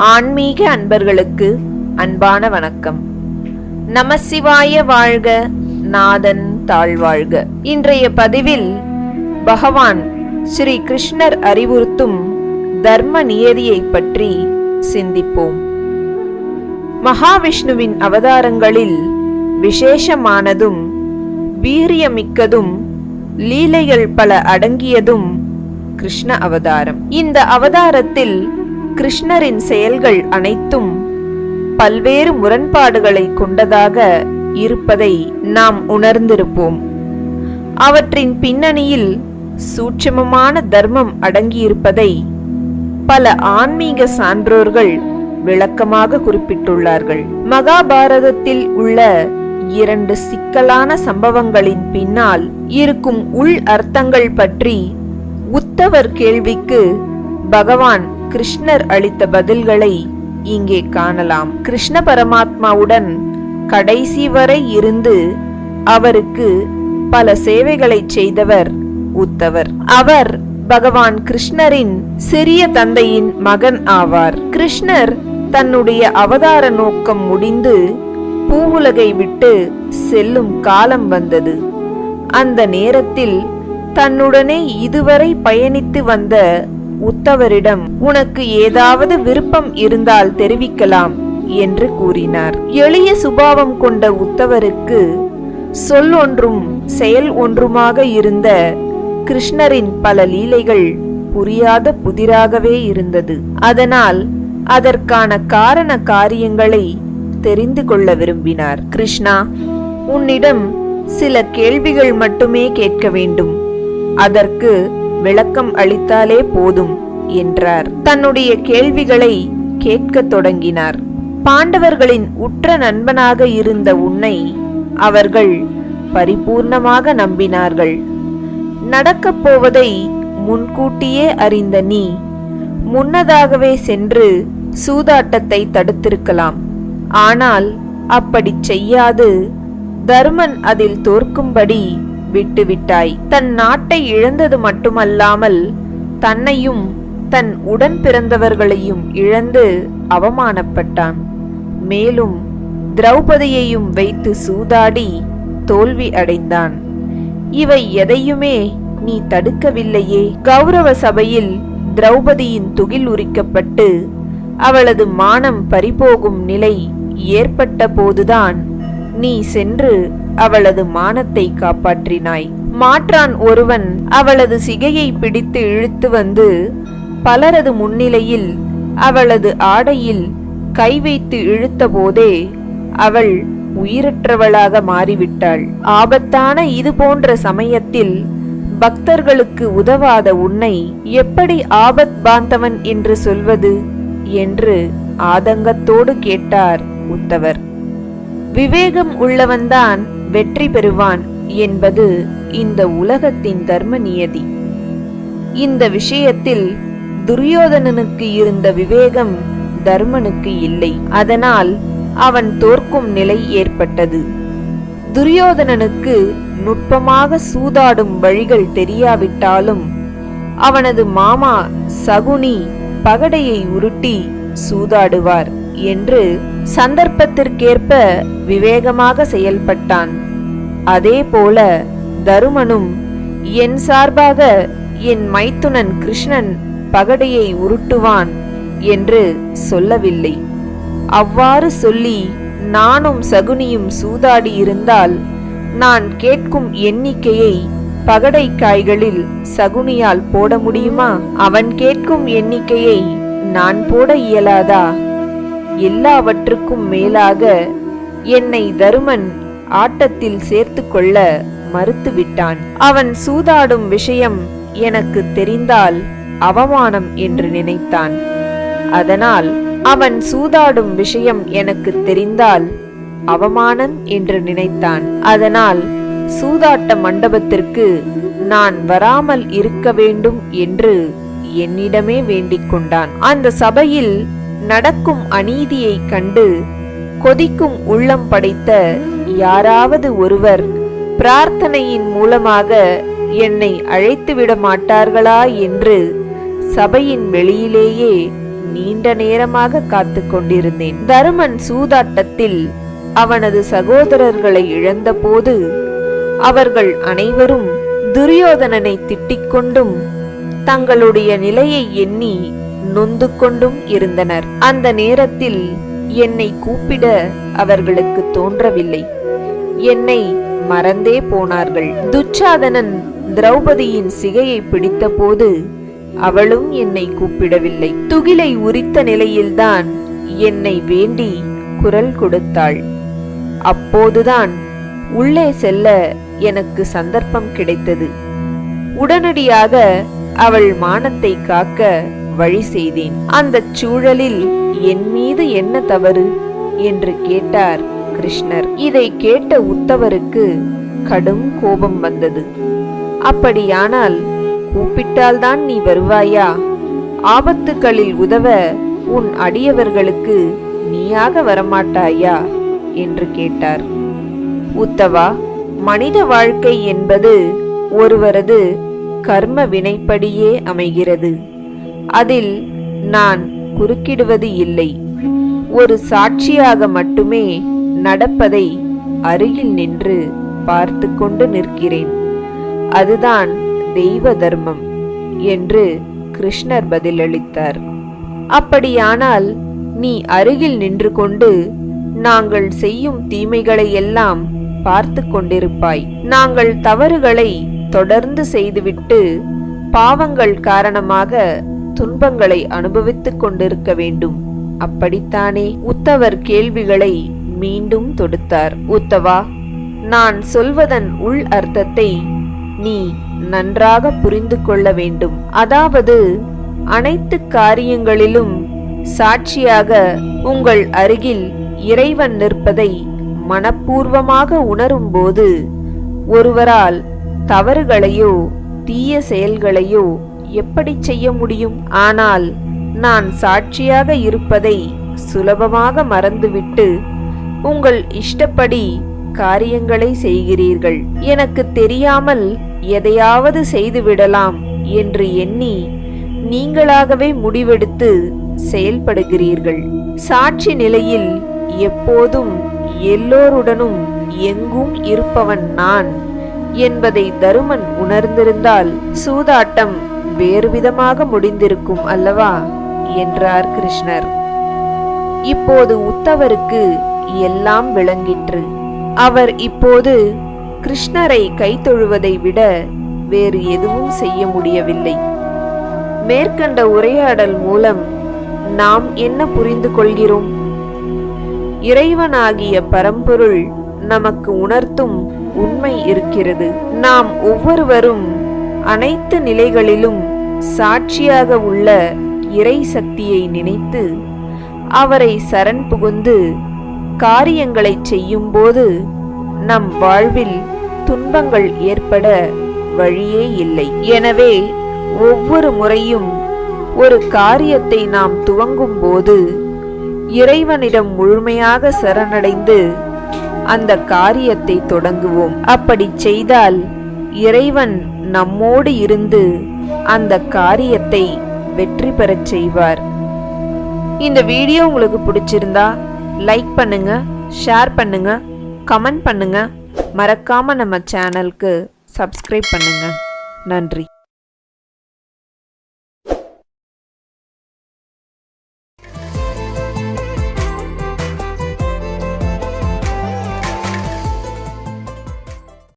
ஆன்மீக அன்பர்களுக்கு அன்பான வணக்கம். நமசிவாய வாழ்க நாதன் தாழ்வாழ்க. இன்றைய பதிவில் பகவான் ஸ்ரீ கிருஷ்ணர் அறிவுறுத்தும் தர்ம நியதியை பற்றி சிந்திப்போம். மகாவிஷ்ணுவின் அவதாரங்களில் விசேஷமானதும் வீரியமிக்கதும் லீலைகள் பல அடங்கியதும் கிருஷ்ண அவதாரம். இந்த அவதாரத்தில் கிருஷ்ணரின் செயல்கள் அனைத்தும் பல்வேறு முரண்பாடுகளை கொண்டதாக இருப்பதை நாம் உணர்ந்திருப்போம். அவற்றின் பின்னணியில் சூட்சமமான தர்மம் அடங்கியிருப்பதை பல ஆன்மீக சான்றோர்கள் விளக்கமாக குறிப்பிட்டுள்ளார்கள். மகாபாரதத்தில் உள்ள இரண்டு சிக்கலான சம்பவங்களின் பின்னால் இருக்கும் உள் அர்த்தங்கள் பற்றி உத்தவர் கேள்விக்கு பகவான் கிருஷ்ணர் அளித்த பதில்களை இங்கே காணலாம். கிருஷ்ண பரமாத்மாவுடன் கடைசி வரை இருந்து அவருக்கு பல சேவைகளை செய்தவர் உத்தவர். அவர் பகவான் கிருஷ்ணரின் சிறிய தந்தையின் மகன் ஆவார். கிருஷ்ணர் தன்னுடைய அவதார நோக்கம் முடிந்து பூவுலகை விட்டு செல்லும் காலம் வந்தது. அந்த நேரத்தில் தன்னுடனே இதுவரை பயணித்து வந்த உத்தவரிடம் உனக்கு ஏதாவது விருப்பம் இருந்தால் தெரிவிக்கலாம் என்று கூறினார். எளிய சுபாவம் கொண்ட உத்தவருக்கு சொல் ஒன்றும் செயல் ஒன்றுமாக இருந்த கிருஷ்ணரின் பல லீலைகள் புரியாத புதிராகவே இருந்தது. அதனால் அதற்கான காரண காரியங்களை தெரிந்து கொள்ள விரும்பினார். கிருஷ்ணா உன்னிடம் சில கேள்விகள் மட்டுமே கேட்க வேண்டும். அதற்கு விளக்கம் அளித்தாலே போதும் என்றார். தன்னுடைய கேள்விகளை கேட்கத் தொடங்கினார். பாண்டவர்களின் உற்ற நண்பனாக இருந்த உன்னை அவர்கள் பரிபூர்ணமாக நம்பினார்கள். நடக்கப் போவதை முன்கூட்டியே அறிந்த நீ முன்னதாகவே சென்று சூதாட்டத்தை தடுத்திருக்கலாம். ஆனால் அப்படி செய்யாது. தர்மன் அதில் தோற்கும்படி விட்டுவிட்டாய். தன் நாட்டை இழந்தது மட்டுமல்லாமல் தன்னையும் தன் உடன் பிறந்தவர்களையும் இழந்து அவமானப்பட்டான். மேலும் திரௌபதியையும் வைத்து சூதாடி தோல்வி அடைந்தான். இவை எதையுமே நீ தடுக்கவில்லையே. கௌரவ சபையில் திரௌபதியின் துகில் உரிக்கப்பட்டு அவளது மானம் பறிபோகும் நிலை ஏற்பட்ட போதுதான் நீ சென்று அவளது மானத்தை காப்பாற்றினாய். மாற்றான் ஒருவன் அவளது சிகையை பிடித்து இழுத்து வந்து பலரது முன்னிலையில் அவளது ஆடையில் கை வைத்து இழுத்த போதே அவள் உயிரற்றவளாக மாறிவிட்டாள். ஆபத்தான இது போன்ற சமயத்தில் பக்தர்களுக்கு உதவாத உன்னை எப்படி ஆபத் பாந்தவன் என்று சொல்வது என்று ஆதங்கத்தோடு கேட்டார் உத்தவர். விவேகம் உள்ளவன்தான் வெற்றி பெறுவான் என்பது இந்த உலகத்தின் தர்ம நியதி. இந்த விஷயத்தில் துரியோதனனுக்கு இருந்த விவேகம் தர்மனுக்கு இல்லை. அதனால் அவன் தோற்கும் நிலை ஏற்பட்டது. துரியோதனனுக்கு நுட்பமாக சூதாடும் வழிகள் தெரியாவிட்டாலும் அவனது மாமா சகுனி பகடையை உருட்டி சூதாடுவார். என்று சந்தர்ப்பத்திற்கேற்ப விவேகமாக செயல்பட்டான். அதேபோல தருமனும் என் சார்பாக என் மைத்துனன் கிருஷ்ணன் பகடையை உருட்டுவான் என்று சொல்லவில்லை. அவ்வாறு சொல்லி நானும் சகுனியும் சூதாடி இருந்தால் நான் கேட்கும் எண்ணிக்கையை பகடை காய்களில் சகுனியால் போட முடியுமா? அவன் கேட்கும் எண்ணிக்கையை நான் போட இயலாதா? எல்லாவற்றுக்கும் மேலாக என்னை தருமன் ஆட்டத்தில் சேர்த்து கொள்ள மறுத்துவிட்டான். அவன் சூதாடும் விஷயம் எனக்கு தெரிந்தால் அவமானம் என்று நினைத்தான். அதனால் அவன் சூதாடும் விஷயம் எனக்கு தெரிந்தால் அவமானம் என்று நினைத்தான். அதனால் சூதாட்ட மண்டபத்திற்கு நான் வராமல் இருக்க வேண்டும் என்று என்னிடமே வேண்டிக் கொண்டான். அந்த சபையில் நடக்கும் அநீதியைக் கண்டு கொதிக்கும் உள்ளம் படைத்த யாராவது ஒருவர் பிரார்த்தனையின் மூலமாக என்னை அழைத்துவிட மாட்டார்களா என்று சபையின் வெளியிலேயே நீண்ட நேரமாக காத்து கொண்டிருந்தேன். தருமன் சூதாட்டத்தில் அவனது சகோதரர்களை இழந்தபோது அவர்கள் அனைவரும் துரியோதனனை திட்டிக் கொண்டும் தங்களுடைய நிலையை எண்ணி நொந்து கொண்டும் இருந்தனர். அந்த நேரத்தில் என்னை கூப்பிட அவர்களுக்கு தோன்றவில்லை. என்னை மறந்தே போனார்கள். துச்சாதனன் திரௌபதியின் சிகையை பிடித்தபோது அவளும் என்னை கூப்பிடவில்லை. துகிலை உரித்த நிலையில்தான் என்னை வேண்டி குரல் கொடுத்தாள். அப்போதுதான் உள்ளே செல்ல எனக்கு சந்தர்ப்பம் கிடைத்தது. உடனடியாக அவள் மானத்தை காக்க வழி செய்தேன். அந்தச் சூழலில் என் மீது என்ன தவறு? என்று கேட்டார் கிருஷ்ணர். இதை கேட்ட உத்தவருக்கு கடும் கோபம் வந்தது. அப்படியானால் கூப்பிட்டால்தான் நீ வருவாயா? ஆபத்துகளில் உதவ உன் அடியவர்களுக்கு நீயாக வரமாட்டாயா? என்று கேட்டார். உத்தவா மனித வாழ்க்கை என்பது ஒருவரது கர்ம வினைப்படியே அமைகிறது. அதில் நான் குறுக்கிடுவது இல்லை. ஒரு சாட்சியாக மட்டுமே நடப்பதை அருகில் நின்று பார்த்து கொண்டு நிற்கிறேன். அதுதான் தெய்வ தர்மம் என்று கிருஷ்ணர் பதிலளித்தார். அப்படியானால் நீ அருகில் நின்று கொண்டு நாங்கள் செய்யும் தீமைகளை எல்லாம் பார்த்து கொண்டிருப்பாய். நாங்கள் தவறுகளை தொடர்ந்து செய்துவிட்டு பாவங்கள் காரணமாக துன்பங்களை அனுபவித்துக் கொண்டிருக்க வேண்டும். அப்படித்தானே? உத்தவர் கேள்விகளை மீண்டும் தொடுத்தார். உத்தவா நான் சொல்வதன் உள் அர்த்தத்தை நீ நன்றாக புரிந்து கொள்ள வேண்டும். அதாவது அனைத்து காரியங்களிலும் சாட்சியாக உங்கள் அருகில் இறைவன் நிற்பதை மனப்பூர்வமாக உணரும்போது ஒருவரால் தவறுகளையோ தீய செயல்களையோ எப்படி செய்ய முடியும்? ஆனால் நான் சாட்சியாக இருப்பதை சுலபமாக மறந்துவிட்டு உங்கள் இஷ்டப்படி காரியங்களை செய்கிறீர்கள். எனக்கு தெரியாமல் எதையாவது செய்துவிடலாம் என்று எண்ணி நீங்களாகவே முடிவெடுத்து செயல்படுகிறீர்கள். சாட்சி நிலையில் எப்போதும் எல்லோருடனும் எங்கும் இருப்பவன் நான் என்பதை தருமன் உணர்ந்திருந்தால் சூதாட்டம் வேறு விதமாக முடிந்திருக்கும் அல்லவா? என்றார் கிருஷ்ணர். இப்போது உத்தவருக்கு எல்லாம் விளங்கிற்று. அவர் இப்போது கிருஷ்ணரை கைத்தொழுவதை விட வேறு எதுவும் செய்ய முடியவில்லை. மேற்கண்ட உரையாடல் மூலம் நாம் என்ன புரிந்து கொள்கிறோம்? இறைவனாகிய பரம்பொருள் நமக்கு உணர்த்தும் உண்மை இருக்கிறது. நாம் ஒவ்வொருவரும் அனைத்து நிலைகளிலும் சாட்சியாக உள்ள இறை சக்தியை நினைத்து அவரை சரண் புகுந்து காரியங்களை செய்யும்போது நம் வாழ்வில் துன்பங்கள் ஏற்பட வழியே இல்லை. எனவே ஒவ்வொரு முறையும் ஒரு காரியத்தை நாம் துவங்கும் போது இறைவனிடம் முழுமையாக சரணடைந்து அந்த காரியத்தை தொடங்குவோம். அப்படி செய்தால் இறைவன் நம்மோடு இருந்து அந்த காரியத்தை வெற்றி பெறச் செய்வார். இந்த வீடியோ உங்களுக்கு பிடிச்சிருந்தா லைக் பண்ணுங்க ஷேர் பண்ணுங்க கமெண்ட் பண்ணுங்க. மறக்காம நம்ம சேனலுக்கு சப்ஸ்கிரைப் பண்ணுங்க. நன்றி.